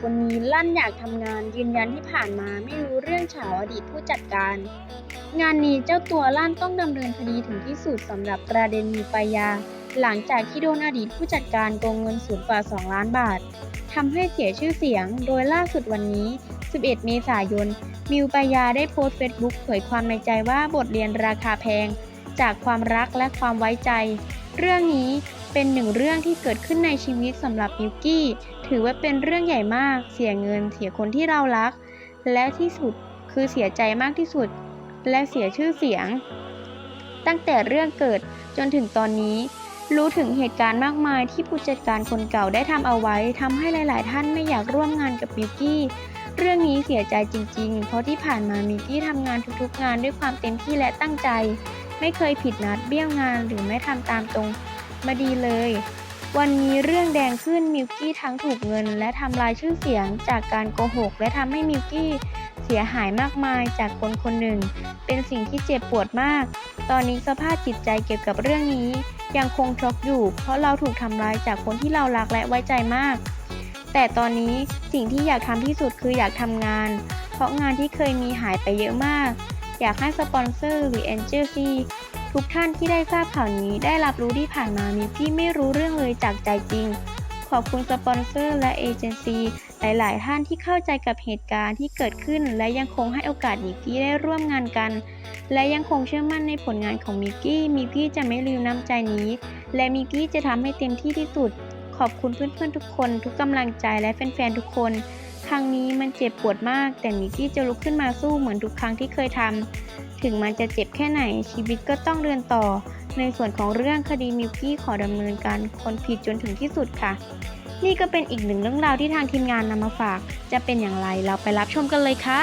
คนนี้ลั่นอยากทำงานยืนยันที่ผ่านมาไม่รู้เรื่องเฉาอดีตผู้จัดการ งานนี้เจ้าตัวลั่นต้องดำเนินคดีถึงที่สุดสำหรับประเด็นมีปายา หลังจากที่โดนอดีตผู้จัดการโกงเงินสูงกว่า 2 ล้านบาททำให้เสียชื่อเสียง โดยล่าสุดวันนี้ 11 เมษายน มิวปายาได้โพสต์เฟซบุ๊กเผยความในใจว่าบทเรียนราคาแพง จากความรักและความไว้ใจ เรื่องนี้เป็นหนึ่งเรื่องที่เกิดขึ้นในชีวิตสำหรับมิวกี้ ถือว่าเป็นเรื่องใหญ่มาก เสียเงิน เสียคนที่เรารัก และที่สุดคือเสียใจมากที่สุด และเสียชื่อเสียง ตั้งแต่เรื่องเกิดจนถึงตอนนี้ รู้ถึงเหตุการณ์มากมายที่ผู้จัดการคนเก่าได้ทำเอาไว้ทำให้หลาย ๆ ท่านไม่อยากร่วมงานกับมิวกี้เรื่องนี้เสียใจจริง ๆ เพราะที่ผ่านมามิวกี้ทำงานทุกๆงานด้วยความเต็มที่และตั้งใจ ไม่เคยผิดนัดเบี้ยวงานหรือไม่ทำตามตรงมาดีเลย วันนี้เรื่องแดงขึ้นมิวกี้ทั้งถูกเงิน และทำลายชื่อเสียงจากการโกหก และทำให้มิวกี้เสียหายมากมายจากคนคนหนึ่ง เป็นสิ่งที่เจ็บปวดมาก ตอนนี้สภาพจิตใจเกี่ยวกับเรื่องนี้ ยังคงช็อกอยู่ เพราะเราถูกทำร้ายจากคนที่เรารักและไว้ใจมาก แต่ตอนนี้สิ่งที่อยากทำที่สุดคืออยากทำงาน เพราะงานที่เคยมีหายไปเยอะมาก อยากให้สปอนเซอร์หรือเอนเจอร์ซีทุกท่านที่ได้ทราบข่าวนี้ได้รับรู้ที่ผ่านมามิวกี้ไม่รู้เรื่องเลยจากใจจริง ขอบคุณสปอนเซอร์และเอเจนซีหลาย ๆ ท่านที่เข้าใจกับเหตุการณ์ที่เกิดขึ้น และยังคงให้โอกาสมิวกี้ได้ร่วมงานกัน และยังคงเชื่อมั่นในผลงานของมิวกี้มิวกี้จะไม่ลืมน้ำใจนี้ และมิวกี้จะทำให้เต็มที่ที่สุด ขอบคุณเพื่อน ๆ ทุกคน ทุกกำลังใจและแฟน ๆ ทุกคน ครั้งนี้มันเจ็บปวดมาก แต่มิกกี้จะลุกขึ้นมาสู้เหมือนทุกครั้งที่เคยทำ ถึงมันจะเจ็บแค่ไหนชีวิตก็ต้องเดินต่อ ในส่วนของเรื่องคดีมิกกี้ขอดำเนินการคนผิดจนถึงที่สุดค่ะ นี่ก็เป็นอีกหนึ่งเรื่องราวที่ทางทีมงานนำมาฝาก จะเป็นอย่างไรเราไปรับชมกันเลยค่ะ